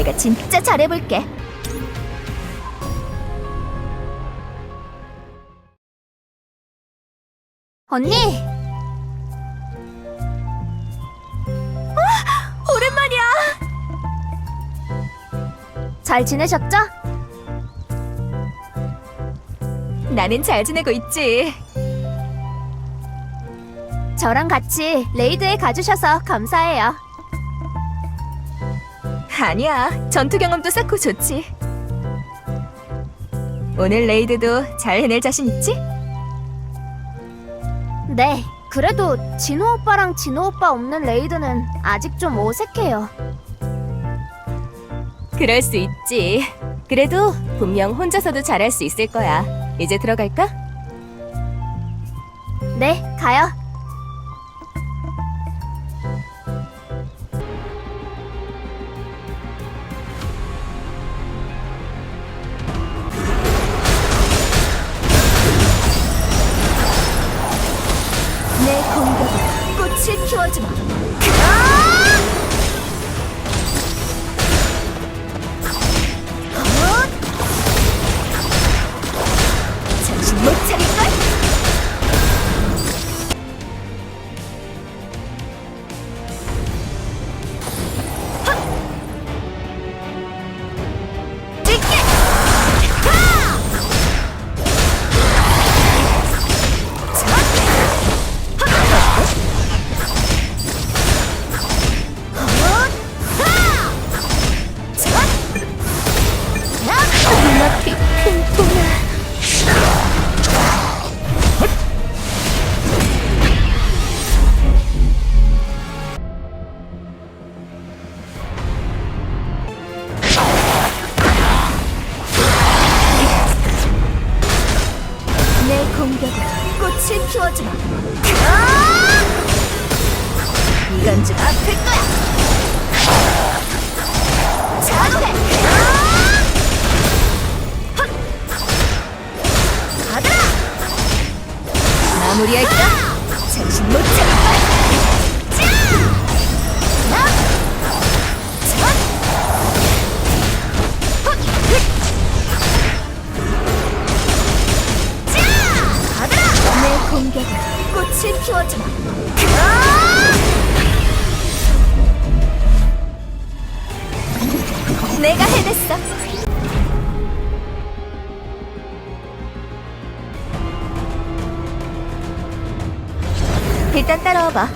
내가 진짜 잘해볼게. 언니! 아, 오랜만이야! 잘 지내셨죠? 나는 잘 지내고 있지. 저랑 같이 레이드에 가주셔서 감사해요. 아니야. 전투 경험도 쌓고 좋지. 오늘 레이드도 잘 해낼 자신 있지? 네. 그래도 진호 오빠랑 진호 오빠 없는 레이드는 아직 좀 어색해요. 그럴 수 있지. 그래도 분명 혼자서도 잘할 수 있을 거야. 이제 들어갈까? 네, 가요. 꽃을 피워주마. 정신 못 차릴 내 공격으로 꽃을 피워주마. 이건 좀 아플 거야. 자루해. 받아라! 마무리할까? 정신 못 차릴 일단 따라와봐.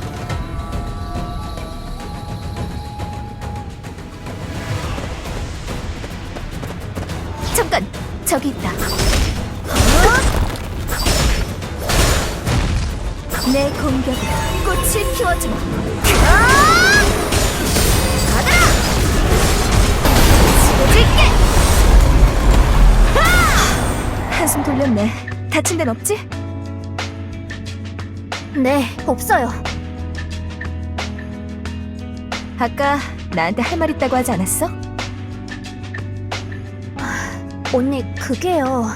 잠깐 저기 있다. 내 공격으로 꽃을 피워주마. 받아라! 지워질게! 한숨 돌렸네. 다친 데는 없지? 네 없어요 아까 나한테 할 말 있다고 하지 않았어? 언니 그게요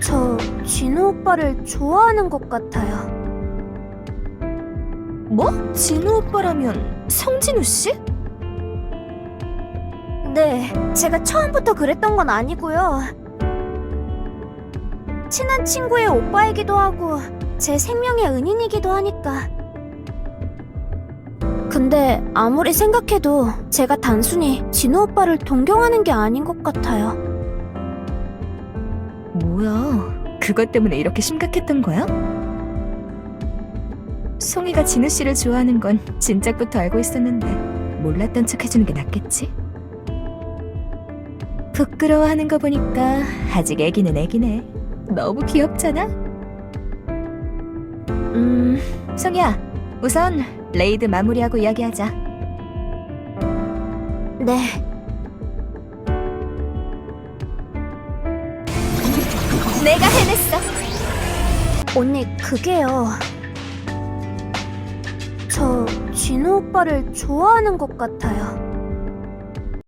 저 진우 오빠를 좋아하는 것 같아요. 뭐? 진우 오빠라면 성진우 씨? 네, 제가 처음부터 그랬던 건 아니고요. 친한 친구의 오빠이기도 하고 제 생명의 은인이기도 하니까. 근데 아무리 생각해도 제가 단순히 진우 오빠를 동경하는 게 아닌 것 같아요. 뭐야? 그것 때문에 이렇게 심각했던 거야? 송이가 진우 씨를 좋아하는 건 진작부터 알고 있었는데 몰랐던 척 해주는 게 낫겠지? 부끄러워하는 거 보니까 아직 애기는 애기네. 너무 귀엽잖아? 음, 송이야, 우선 레이드 마무리하고 이야기하자. 네. 내가 해냈어. 언니, 그게요. 저 진우 오빠를 좋아하는 것 같아요.